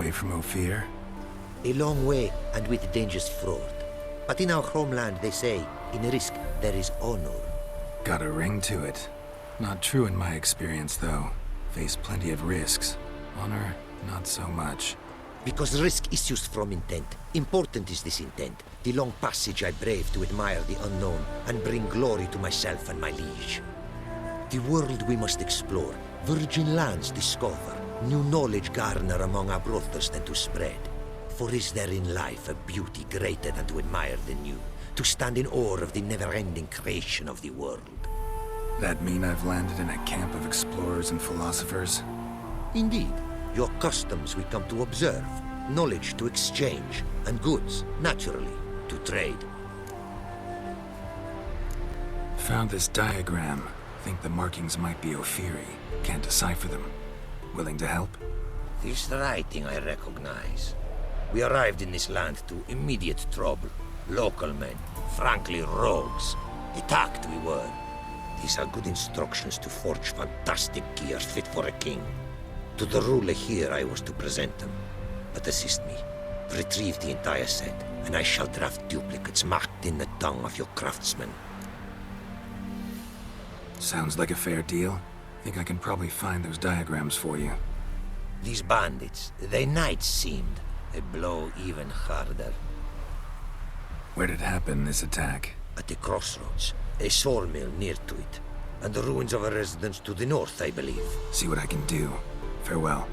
You're a long way from Ophir. A long way and with dangers fraught. But in our homeland, they say, in risk there is honor. Got a ring to it. Not true in my experience, though. Face plenty of risks. Honor, not so much. Because risk issues from intent. Important is this intent. The long passage I brave to admire the unknown and bring glory to myself and my liege. The world we must explore, virgin lands discover, new knowledge garner among our brothers than to spread. For is there in life a beauty greater than to admire the new, to stand in awe of the never-ending creation of the world? That mean I've landed in a camp of explorers and philosophers? Indeed, your customs we come to observe, knowledge to exchange, and goods, naturally, to trade. Found this diagram. Think the markings might be Ophiri. Can't decipher them. Willing to help? This writing I recognize. We arrived in this land to immediate trouble. Local men, frankly rogues. Attacked we were. These are good instructions to forge fantastic gears fit for a king. To the ruler here I was to present them. But assist me. Retrieve the entire set, and I shall draft duplicates marked in the tongue of your craftsmen. Sounds like a fair deal. I think I can probably find those diagrams for you. These bandits, they knights seemed. They blow even harder. Where did it happen, this attack? At the crossroads, a sawmill near to it, and the ruins of a residence to the north, I believe. See what I can do. Farewell.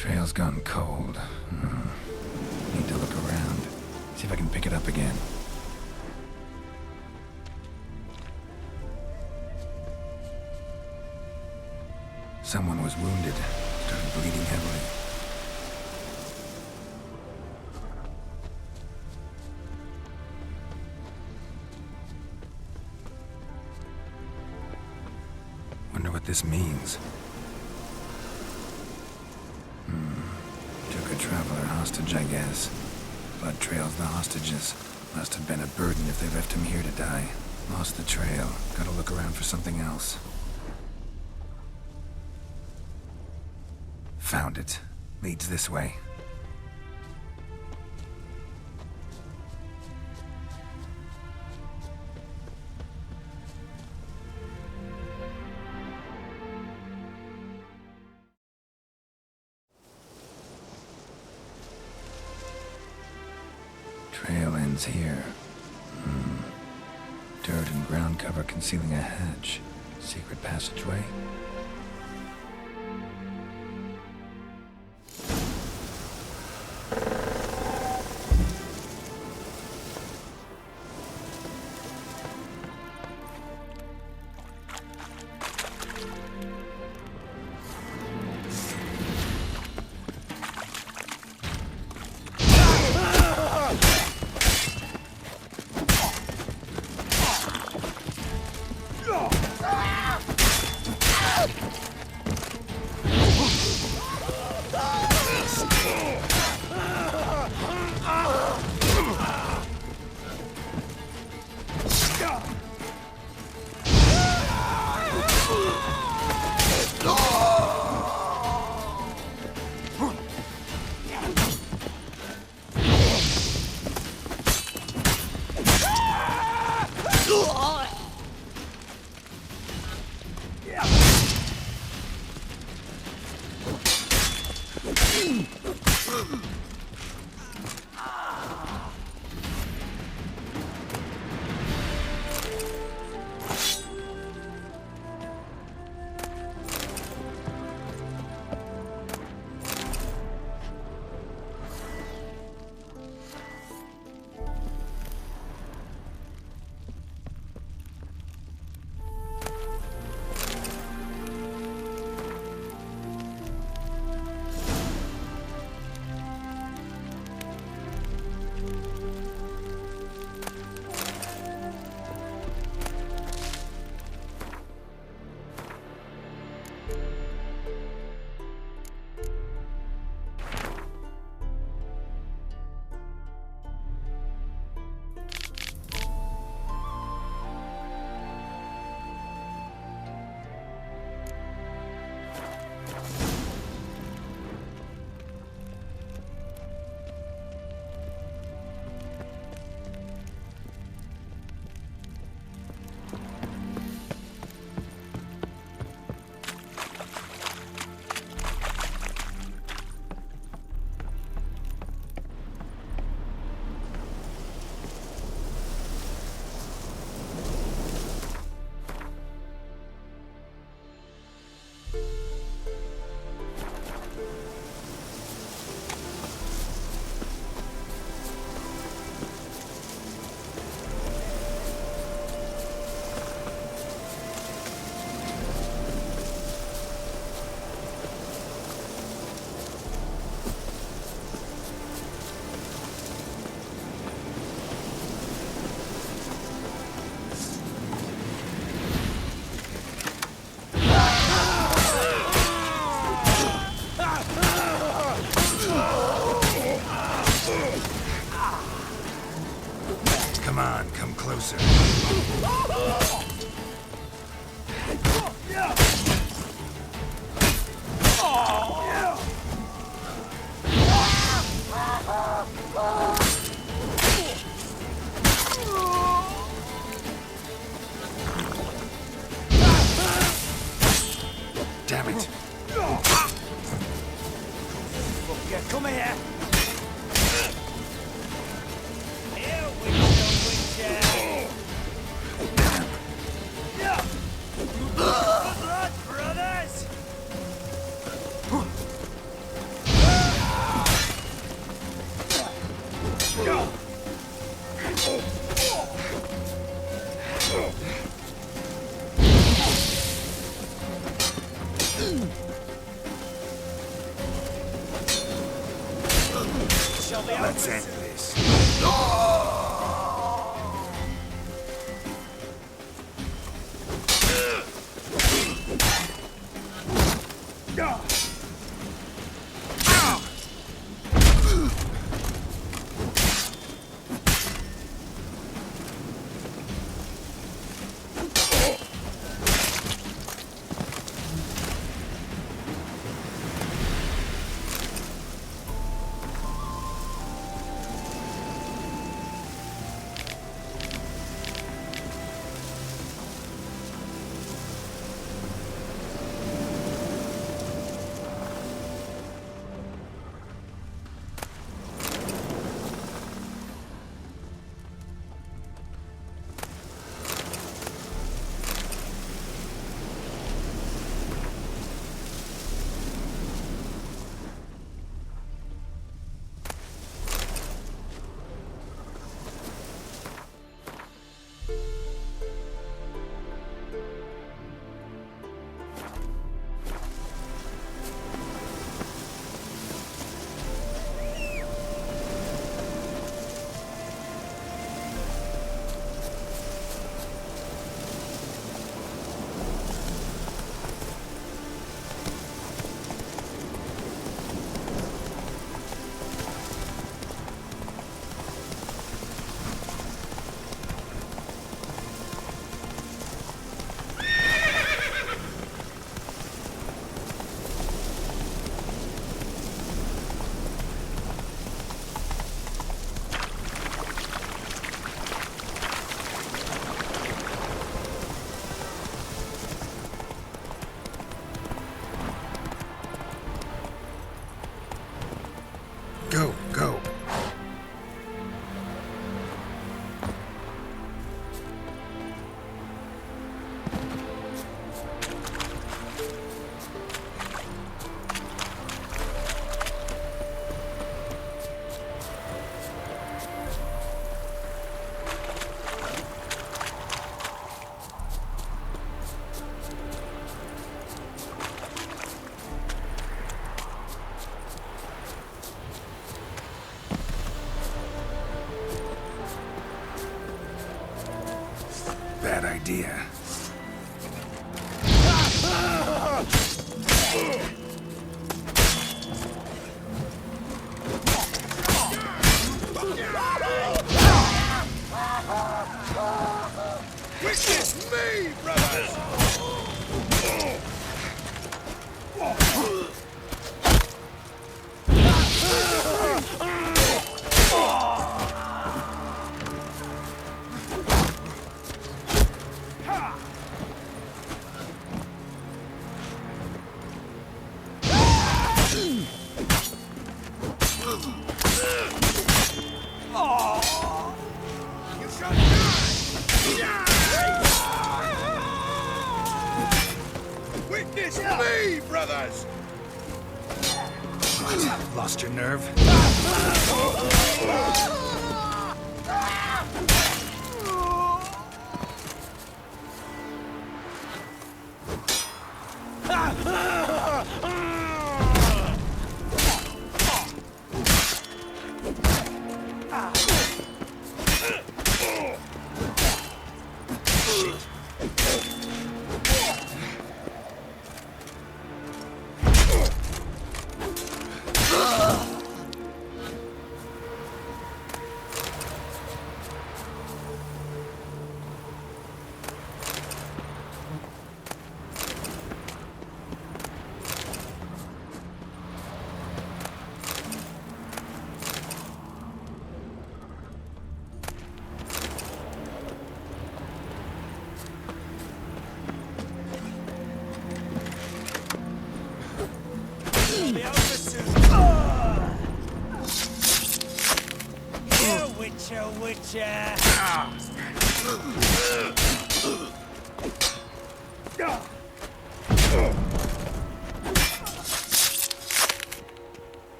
Trail's gone cold. Hmm. Need to look around. See if I can pick it up again. Someone was wounded. Started bleeding heavily. Wonder what this means. Hostage, I guess. Blood trails the hostages. Must have been a burden if they left him here to die. Lost the trail. Gotta look around for something else. Found it. Leads this way. Concealing a hatch. Secret passageway? Let's end this.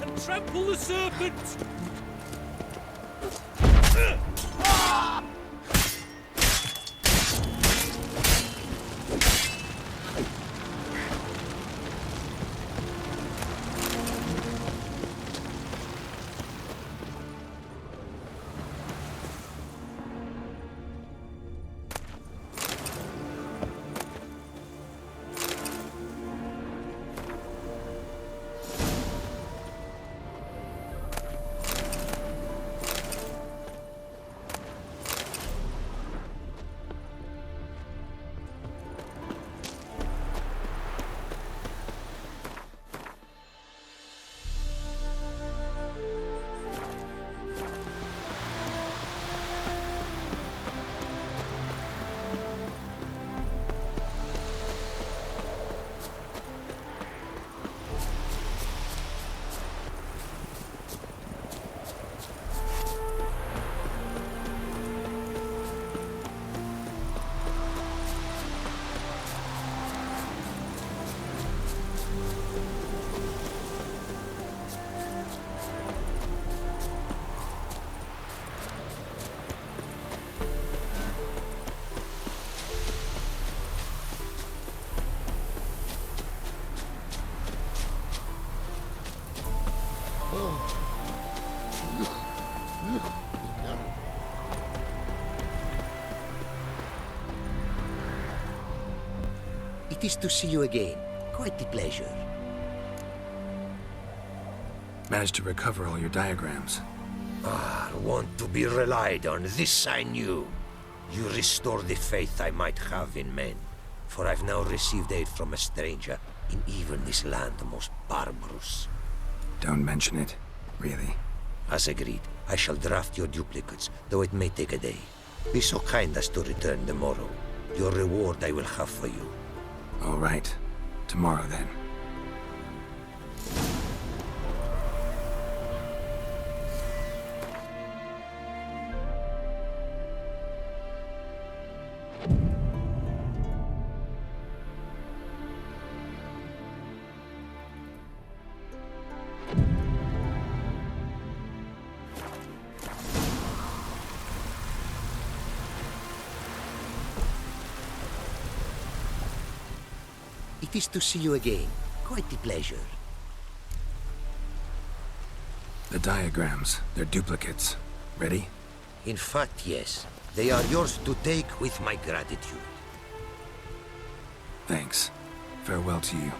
And trample the serpent! It is to see you again. Quite the pleasure. Managed to recover all your diagrams. Ah, want to be relied on, this I knew. You restore the faith I might have in men. For I've now received aid from a stranger in even this land most barbarous. Don't mention it. Really. As agreed, I shall draft your duplicates, though it may take a day. Be so kind as to return tomorrow. Your reward I will have for you. All right. Tomorrow then. It is to see you again. Quite the pleasure. The diagrams, they're duplicates. Ready? In fact, yes. They are yours to take with my gratitude. Thanks. Farewell to you.